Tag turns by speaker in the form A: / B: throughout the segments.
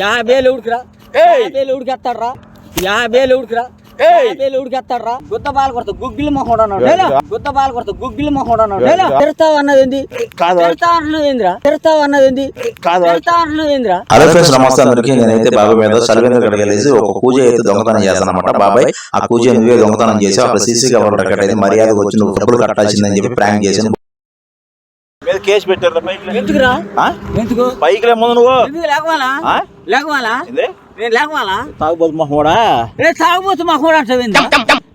A: యాభై వేలు ఉడికిరా
B: ఏయ్.
A: యాభై వేలు ఉడికేస్తాడ్రా యాభై వేలు ఉడికిరా
B: ఏయ్.
A: యాభై వేలు ఉడికేస్తాడ్రా? కొడతా గుగ్గిలి కొడతా గుగ్గిలి అన్నది ఏంది?
B: కాదు.
A: తిడతావు అన్నది ఏందిరా? తిడతావు అన్నది ఏంది?
B: కాదు.
A: తిడతావు అన్నది ఏందిరా?
C: హలో ఫ్రెండ్స్ నమస్తే అందరికీ. నేనైతే బాబాయ్ మీద సర్వేంద్ర గడికి వెళ్ళేసి ఒక పూజ అయితే దొంగతనం చేస్తానమాట బాబాయ్ ఆ పూజ నువ్వే దొంగతనం చేసి అక్కడ సీసీ కెమెరా రికార్డ్ అయితే మర్యాదకు వచ్చి నువ్వు డబ్బులు కట్టాల్సిందని చెప్పి ప్రాంక్ చేసి
B: మీద కేసు పెట్టారు బైక్
A: ఎందుకురా?
B: ఆ?
A: ఎందుకు?
B: బైక్ లే ముందు నువ్వు.
A: ఎందుకు లేకవాలా
B: ఆ?
A: లేకవాలా
B: ఏంది?
A: నేను లేకవాలా
B: తాగుబోతు మొహోడా
A: నేను తాగబోతు మా కూడా అంటావేంది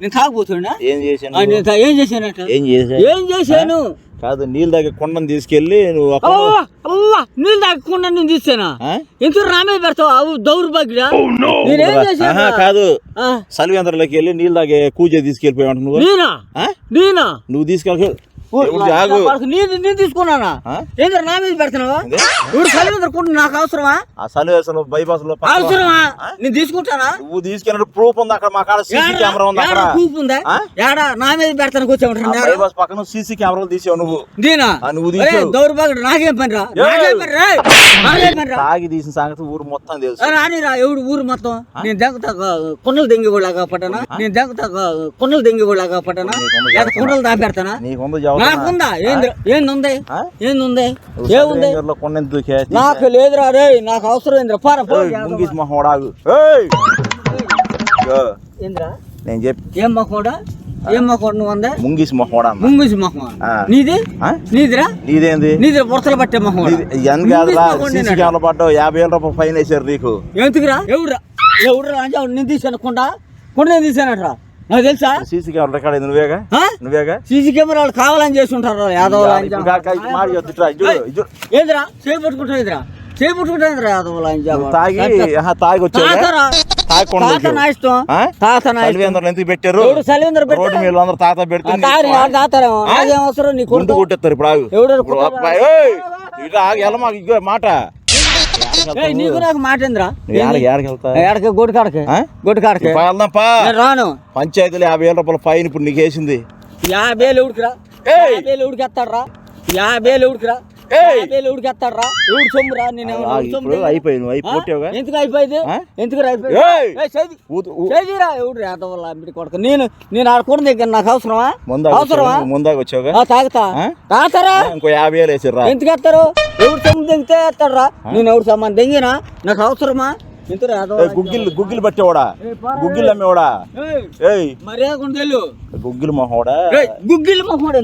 A: నేను తాగబోతున్నా
B: ఏం చేశాను?
A: నేను ఏం చేశానట
B: ఏం చేశా
A: ఏం చేశాను?
B: కాదు నీళ్ళ దగ్గర కొండను తీసుకెళ్ళి నువ్వు
A: అవ్వ, నీళ్ళు తాగకుండా నేను తీసానా? ఎందుకు రామే పెడతావు? అవు దౌర్భాగ్యుడా? నేనేం చేశాను?
B: కాదు. సలివేంద్రలోకి వెళ్ళి నీళ్ళ తాగే కూజ తీసుకెళ్ళిపోయావు నువ్వు?
A: నేనా?
B: ఆ?
A: నేనా?
B: నువ్వు తీసుకెళ్ళి
A: నేను నేను తీసుకున్నానా? ఏంద్ర నా మీద పెడుతున్నావా? ఇప్పుడు కలిసి నాకు అవసరమా?
B: ఆ సలివేసలు బైపాస్లో
A: అవసరమా? నేను తీసుకుంటానా?
B: నువ్వు తీసుకెళ్ళిన ప్రూఫ్ ఉంది అక్కడ మా కాడ సీసీ కెమెరా ఉంది అక్కడ.
A: కూపు ఉందా? ఏడా? నా మీద పెడతాను
B: ఆ
A: కూర్చోమంటారు
B: బైపాస్ పక్కన సీసీ కెమెరాలు తీసావు నువ్వు.
A: దీనా
B: నువ్వు తీసావు.
A: దౌర్భాగ్యుడు నాకేం పని రా. నాకేం పని రా నాకేం పని రా
B: తాగి తీసిన సంగతి ఊరు మొత్తం తెలుసు.
A: రానిరా ఎవడు ఊరు మొత్తం? నేను దెంగతా కొండలు దెంగి కూడా పట్టనా నేను దెంగతా కొండలు దెంగి కూడా పట్టనా కొండలు దాపెడతానా?
B: జవాబు
A: నాకుందా? ఏంది ఏంది? ఏంది ఏముంది? నాకు లేదురా రే నాకు అవసరం ఏందిరా? పార
B: ముంగిస్ ఇగో,
A: ఏందిరా?
B: నేను చెప్పి
A: ఏం మొక్కడా ఏం మొక్క నువ్వు అందే
B: ముంగిస్ మొహోడా అన్న.
A: ముంగుసి మొహం. నీది? నీదిరా?
B: నీదేంది?
A: నీది బుర్తలు పట్టే మొహం
B: ఎంత కాదురా? సీసీ కెమెరా పడ్డావు. యాభై వేల రూపాయలు ఫైన్ వేసారు నీకు.
A: ఎందుకురా? ఎవడురా? ఎవడురా? అంటే నేను తీసాను కొండ తీసానట్రా? నాకు తెలుసా?
B: సీసీ కెమెరా రికార్డ్ అయింది నువ్వేగా? నువ్వేగా?
A: సీసీ కెమెరాలు కావాలని చేసి ఉంటారు యాదవ్. ఏందిరా? చేపట్టుకుంటా చేపట్టుకుంటా యాదవ్
B: తాగి తాగి ఎందుకు పెట్టారు? రోడ్డు మీద అందరూ తాత ఇప్పుడు ఆగు. మాట.
A: నీకు నాకు మాట
B: ఏడకి
A: కాడకి? రాను.
B: పంచాయతీలు యాభై వేల రూపాయల ఫైన్ ఇప్పుడు నీకు వేసింది.
A: యాభై వేలు ఉడికిరా. యాభై వేలు ఉడికేస్తాడరా. యాభై వేలు ఉడికిరా. నేను ఎవరు
B: ఆగు,
A: సొమ్ము
B: ఇప్పుడు
A: తిన్నా?
B: అయిపోయి నువ్వు
A: ఆ?
B: అయిపోయావుగా
A: ఎందుకు అయిపోయింది? ఎందుకు అయిపోయింది? చేదిరా ఎవడు అమ్మిడి కొడుకు. నేను నేను ఆడుకోవడం దగ్గర నాకు అవసరమా? అవసరమా?
B: ముందాక వచ్చావుగా
A: తాగుతా? తాగుతారా?
B: ఇంకో యాభై వేలు వేసిర్రా.
A: ఎందుకు వేస్తారు? ఎవడు సొమ్ము దింగితే వేస్తాడరా? నేను ఎవడు సమ్మాన్ దింగినా నాకు అవసరమా?
B: గుగ్గిల్ గుగ్గిల్ పట్టేవాడా? గుగ్గిల్ అమ్మేవాడా
A: ఏయ్, మర్యాద
B: గుగ్గిల్ మొహోడా
A: గుగ్గిల్ మొహోడు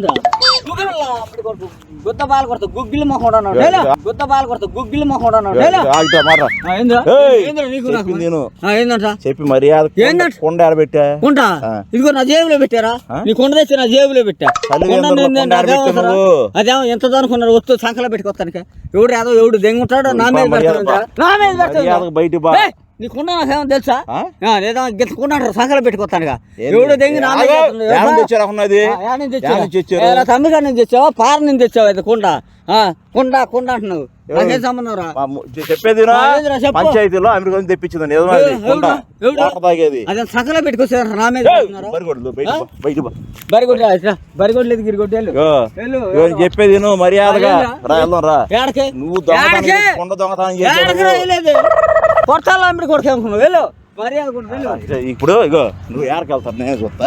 A: బాల కొడతా గుగ్గిల్ బాల కొడతా గుగ్గిల్
B: నేను. చెప్పి మర్యాద కొండ-
A: ఏందంట?
B: కొండ ఆడబెట్టా
A: కొంటా
B: ఆ.
A: ఇదిగో నా జేబులో పెట్టారా? నీ కొండ తెచ్చి నా జేబులో పెట్టా. అదేమో ఎంత దనుకున్నారు? వస్తూ సంకలో పెట్టుకొస్తానికి. ఎవడు ఏదో ఎవడు దెంగుంటాడో నా మీద పెడతాడు నా మీద పెడతాడు
B: మర్యాదకు బయటికి బా
A: ఏయ్, నీ కొండ నాకేమో తెలుసా లేదా గెలుచుకున్నాడు సంకలో పెట్టుకొస్తానుగా? ఎవడు దెంగి
B: తెచ్చారా
A: యాడ నుంచి తెచ్చావా? పార నుంచి తెచ్చావా? ఇది కొండ. కొండ కొండ అంటున్నావు. సంబంధం రా
B: చెప్పేది. పంచాయతీలో అమెరికా నుంచి తాగేది.
A: అదే సంకలో నా మీద బరిగొడ్లేదు గిరిగొడ్డేళ్ళు
B: చెప్పేది నువ్వు మర్యాదగా? రా వెళ్దాం రా. నువ్వు దొంగతనం కొండ దొంగతనం
A: కొట్టాల అమ్మిడి కొడుకు అనుకున్నావు? వెళ్ళు. మర్యాద
B: ఇప్పుడు ఇగో నువ్వు ఏడకి వెళ్తావు నేను చూస్తా.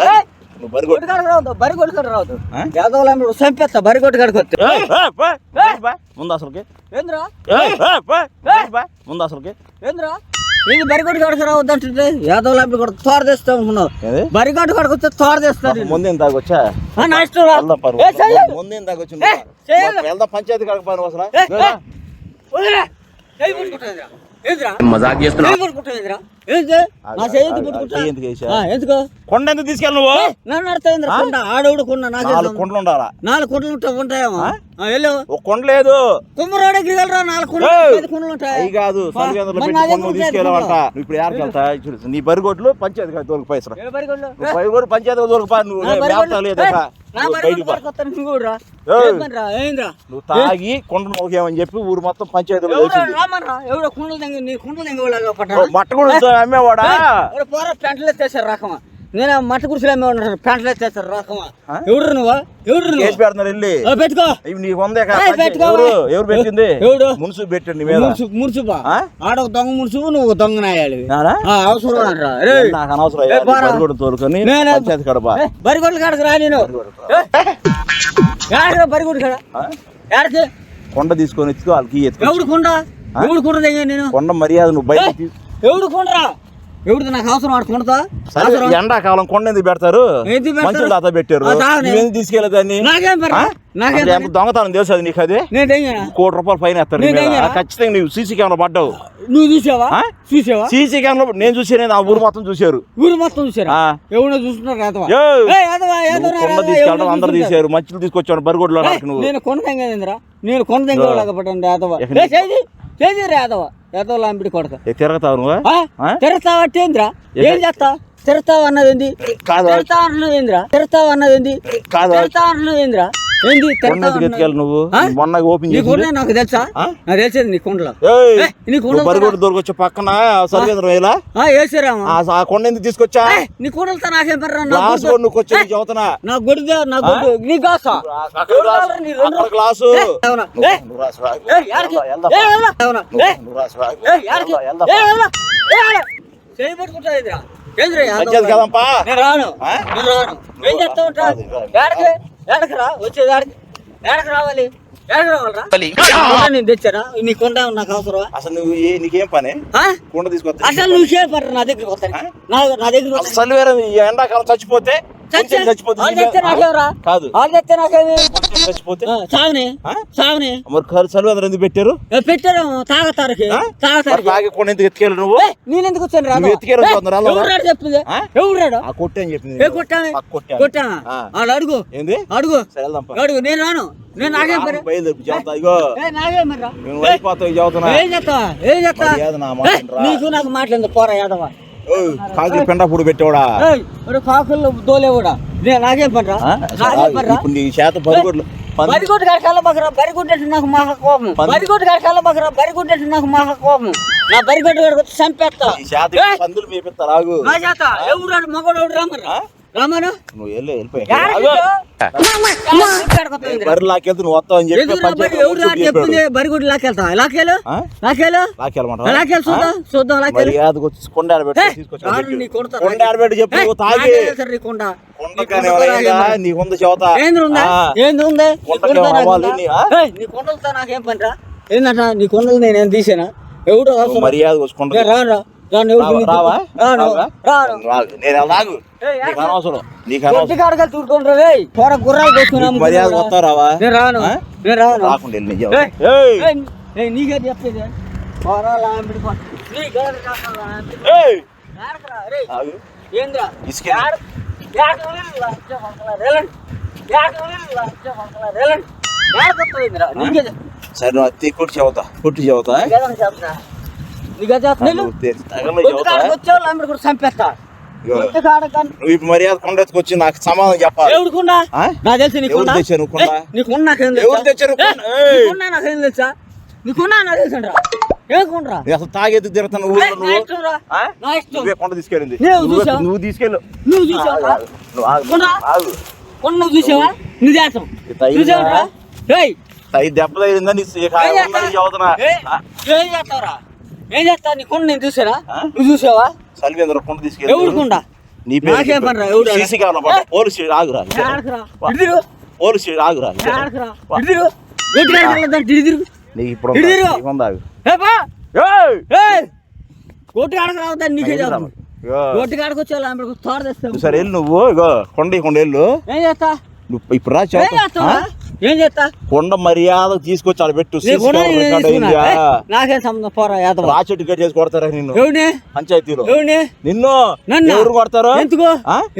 A: ఏయ్,
B: నువ్వు బరిగొడ్డు
A: కొట్టు కాడకు రావద్దు బరి కొట్టు కాడ రావద్దు? యాదవుల చంపేస్తా బరి కొట్టు కాడికి వస్తే
B: ఏయ్, ఏయ్, పో, బయటికి బా. ముందు అసలుకి
A: ఏంద్రా.
B: ముందు అసలుకి
A: ఏంద్రా ఇది బరి కొట్టు కాడికి రావద్దు అంటే యాదవుల అమ్మిడి కొడుకు తోడ తెస్తావు అనుకున్నావు
B: ఏది?
A: బరి కొట్టు కాడికి వస్తే తోడ తెస్తాడు
B: ముందేం
A: ఆ, నా ఇష్టం.
B: ముందేం. వెళ్దాం పంచాయతీ
A: పట్టుకుంటావేంద్రా? ఏంద్రా?
C: మజాక్ చేస్తున్నా?
A: ఏంటి? నా చేతి పుట్టుకుంటా
B: చెయ్యి ఎందుకు వేసా?
A: ఆ, ఎందుకు?
B: కొండ ఎందుకు తీసుకెళ్ళి నువ్వు?
A: నన్ను కొండ ఆడవుడు కొండ నాకే
B: నాలుగు కొండలు ఉండాలా?
A: నాలుగు కొండలు ఉంటా ఉంటాయేమో. ఆ, వెళ్ళు.
B: ఒక కొండ లేదు.
A: కుమ్మరోడు నాలుగు కొండలు కొండలు ఉంటాయి.
B: అవి కాదు తీసుకెళ్ళవంట.
A: కొండలు.
B: ఇప్పుడు ఎక్కడికి వెళ్తా? చూడు, నీ బరిగొడ్లు పంచాయతీ కాదు దొరికి
A: బరిగొడ్లు?
B: పంచాయతీ దొరికి పా. నువ్వు తాగి మోగేమని చెప్పి ఊరు మొత్తం పంచాయతీలో
A: కుండలు కుండలు?
B: మట్ట కూడా అమ్మేవాడా
A: ఎవడో పోరా ప్యాంట్లు ఎత్తేసారు రాకమా నేను ఆ మట్ట కుర్చీలు అమ్మేవాడు ప్యాంట్లు ఎత్తేసారు రాకమా
B: ఆ?
A: ఎవడు నువ్వు? ఎవడు
B: కేసు
A: నువ్వు
B: పెడుతున్నారు వెళ్ళి
A: ఆ, పెట్టుకో.
B: ఇవి నీకు. ఎవరు? ఎవరు పెట్టింది?
A: ఎవడు?
B: మున్సు పెట్టండి మీద?
A: ఆడ ఒక దొంగ నువ్వు దొంగ నాయాలి? అవసరం
B: నాకు అనవసరం తోలుకొని
A: నేనే-
B: పంచాయతీ కడప
A: బరిగొడ్లు కాడకు రా నేను. యాడరా బరిగొడ్డు కాడ?
B: తీసుకొని ఎత్తుకో వాళ్ళకి ఎత్తుకో.
A: ఎవడు కొండ? ఎవడు కొండ తెగ నేను?
B: కొండ మర్యాద నువ్వు బయట
A: ఎవడు కొండరా? ఎవడు నాకు అవసరం ఆడు కొండతా
B: ఎండాకాలం కొండ ఎందుకు పెడతారు? మంచి దాత పెట్టారు.
A: ఆ.
B: నువ్వేం తీసుకెళ్ళదాన్ని
A: పని పని?
B: దొంగతనం తెలుసు అది నీకు అది? కోటి రూపాయలు ఫైన్ ఎత్తారు నీ
A: నేను
B: మీద.
A: తెంగానా?
B: ఆ, ఖచ్చితంగా నువ్వు సీసీ కెమెరా పడ్డావు.
A: నువ్వు చూసావా?
B: ఆ?
A: చూసావా?
B: సీసీ కెమెరా నేను చూసాను నా ఊరు మొత్తం చూశారు.
A: ఊరు మొత్తం చూసారా?
B: ఆ.
A: ఎవడో చూస్తున్నారు
B: కొండ తీసుకెళ్ళడం అందరు. తీశారు. మంచులు తీసుకొచ్చాడు బరిగొడ్లో
A: నేను కొండ నేను కొండ తెంగేలాగా యాదవ
B: ఎక్కడ
A: ఏ, చేది చేది రా యాదవ? యాదవ లాంపిడి కొడక.
B: తిరగతావు నువ్వు?
A: తిరగతావా ఏంద్రా?
B: ఎక్కడ?
A: ఏం చేస్తా తిరగతావు అన్నది ఏంది?
B: కాదు.
A: తిరగతావు అన్నది ఏంద్రా? తిరగతావు అన్నది ఏంది?
B: కాదు.
A: తిరగతావు అన్నది ఏంద్రా? ఏంది
B: ఎత్తుకెళ్ళి నువ్వు? మొన్న ఓపెన్ చేసి
A: నాకు తెలుసా?
B: ఆ?
A: నాకు తెలిసేది నీ కొండలో. నీ
B: దొరకొచ్చే పక్కన
A: ఆ వేసారామా
B: ఆ కొండ ఎందుకు తీసుకొచ్చా?
A: నీ కొండలతో నాకేం పర్రా నా
B: గ్లాస్
A: గుడ్డు-
B: నువ్వు వచ్చి చదువుతున్నా
A: నా నా గొడ్డు నీ
B: గ్లాసు, గ్లాసు.
A: ఇదిరా. ఏందిరా, రాను. రాను. ఏం చేస్తా ఉంటా ఏడకి ఏడకి రా? వచ్చేది ఏడకి రావాలి? ఏడకి కొండ నేను తెచ్చారా నీ కొండ నాకు
B: అసలు నువ్వు ఏ నీకేం పని?
A: ఆ?
B: కుండ తీసుకొస్తా
A: అసలు నువ్వు నా దగ్గరికి వస్తాను నా నా దగ్గరికి
B: అసలు ఎండాకాలం చచ్చిపోతే కాదు.
A: సాగుని? సాగుని
B: మరి ఎందుకు పెట్టారు?
A: పెట్టారు
B: ఎందుకు ఎత్తుకెళ్ళి నువ్వు?
A: ఏయ్, నేను ఎందుకు వచ్చాను రాదు
B: ఎత్తుకెళ్ళి.
A: ఎవరు
B: ఆ? కొట్టే అని చెప్పింది పక్క కొట్టాను.
A: అడుగు.
B: ఏంది?
A: అడుగు. అడుగు నేను రాను. నేను నాకేం పని?
B: బయలుదేరి చెబుతా ఇగో
A: ఏ, నాకేం మరి రా.
B: నేను అయిపోతావు చదువుతున్నా
A: ఏం చేస్తావా? ఏం చేస్తా
B: మర్యాద నా మాట
A: ఏయ్,
B: వినరా.
A: నీకు నాకు మాట్లాడింది పోరా యాదవ.
B: కాకి పెండ పూడు పెట్టావుడా?
A: కాకులు దోలేవుడా నేను నాకేం రా
B: ఇప్పుడు నీ చేత పరుగుడ్లు
A: బరిగొడ్డు గారికి వెళ్ళబకరా బరిగుడ్డ నాకు మాక కోపం. బరిగొడ్డు గారికి వెళ్ళబకరా బరిగుడ్డ నాకు మాక కోపం. నా గారికి వచ్చి చంపేస్తా.
B: పందులు మేపిస్తారు ఆగు
A: నా చేత ఎవరు మగోడు రామరా
B: ఆ?
A: రామను?
B: నువ్వు వెళ్ళు వెళ్ళిపోయి. బరి లాకెళ్తే నువ్వు వస్తావు అని చెప్పి
A: ఎదురు
B: పంచాయతీ
A: ఎవరు
B: కూర్చొని
A: చెప్పింది
B: చెప్పాడు.
A: బరిగుడ్డు లాకెళ్తా లాకేలు
B: ఆ?
A: లాకేలు
B: లాకెళ్ళమంటావా?
A: లాకేలు చూద్దాం చూద్దాం లాకేలు
B: మర్యాదకు వచ్చి కొండ ఆడబెట్టి తీసుకొచ్చి
A: రాను
B: పెట్టు.
A: నీ
B: కొండ ఆడబెట్టి చెప్పు నువ్వు తాగి.
A: ఏంది ఉందా. ఏంది ఉంది? కొండలతో నాకేం ఏందంట కొండలు నేనేం తీసానా? ఎవడు
B: నువ్వు
A: అవసరం.
B: మర్యాద వచ్చి కొండ
A: ఏ, రాను రా.
B: రావా? నేను
A: ఏయ్,
B: నీకు అనవసరం. నీకు అనవసరం.
A: రేయ్ పోర గుర్రాలు
B: మర్యాద రావా?
A: నేను రాను? నేను రాను.
B: రాకుండా వెళ్ళి
A: నీకే చెప్పేది.
B: ఇసుకే. సరే నువ్వు అత్తి కొట్టి చెబుతా. కొట్టి చెబుతా?
A: నీకే చంపేస్తా.
B: ఇప్పుడు మర్యాద ఎత్తుకొచ్చి నాకు సమాధానం చెప్పాలి.
A: ఎవడుకున్నా? నాకు తెలిసి
B: ఎవరు
A: నీకున్నా? నీకున్నా నాకేం తెలుసా?
B: ఎవరు తెచ్చారు!
A: నీకున్నా నాకేం తెలుసా? నాకు తెలుసండ్రా.
B: అసలు తిరుగుతాను
A: నా
B: నువ్వు?
A: నా.
B: నువ్వే కొండ తీసుకెళ్ళింది. నువ్వే- తీసుకెళ్ళు.
A: నువ్వు చూసావా? కొండ? నువ్వు చూసావా? నువ్వు
B: దెబ్బ నీ ఇక
A: ఏం చేస్తా? చేస్తా నీ కొండ నేను చూసారా? నువ్వు చూసావా?
B: సల్వేంద్ర కొండ తీసుకెళ్ళి
A: ఎవడు కొండ?
B: నీ పేరు? CC camera. పోలీసు ఆగురా పోలీసు ఆగురా
A: ఇడిదిరు
B: నీకు ఇప్పుడు
A: ఇటు
B: ఉందా?
A: తిరుగు.
B: నీకు ఉందా? ఆగు.
A: ఏ బా
B: ఏయ్!
A: ఏయ్! కొట్టుకాడకు రావద్దని నీకే
B: ఎదురా.
A: చెప్తాను
B: ఇగో.
A: కొట్టుకాడకు వచ్చే వాళ్ళు తోడ తెస్తాం
B: సరే వెళ్ళు నువ్వు ఇగో. కొండ కొండ వెళ్ళు.
A: ఏం చేస్తా
B: నువ్వు ఇప్పుడు రా ఆ?
A: ఏం చేస్తా?
B: కొండ మర్యాద తీసుకొచ్చి ఆడ పెట్టు.
A: నాకేం సంబంధం? పోరా యాదవ.
B: రాచెట్టు కట్టేసి కొడతారా నిన్ను? పంచాయతీలో. నిన్ను?
A: నన్ను?
B: ఎవరు కొడతారు?
A: ఎందుకు?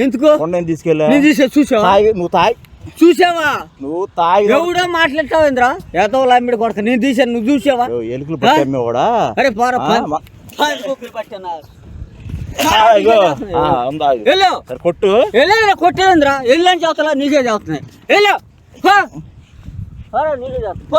A: ఎందుకు?
B: కొండ తీసుకెళ్ళా.
A: నేను తీసే చూసావా?
B: తాగి నువ్వు తాగి
A: చూసావా?
B: నువ్వు తాగి
A: ఎవడో మాట్లాడతావు ఇంద్రా? యాదవ్ లాంబిడి కొడక నేను తీసాను నువ్వు చూసావా?
B: ఎలుకలు పట్టమ్మే కూడా
A: అరే పోరా పట్టానా?
B: కొట్టు.
A: వెళ్ళా కొట్టేంద్రా వెళ్ళని చదువుతా నీకే చదువుతున్నాయి. వెళ్ళు. పో. పోరా, నీకే చదువుతా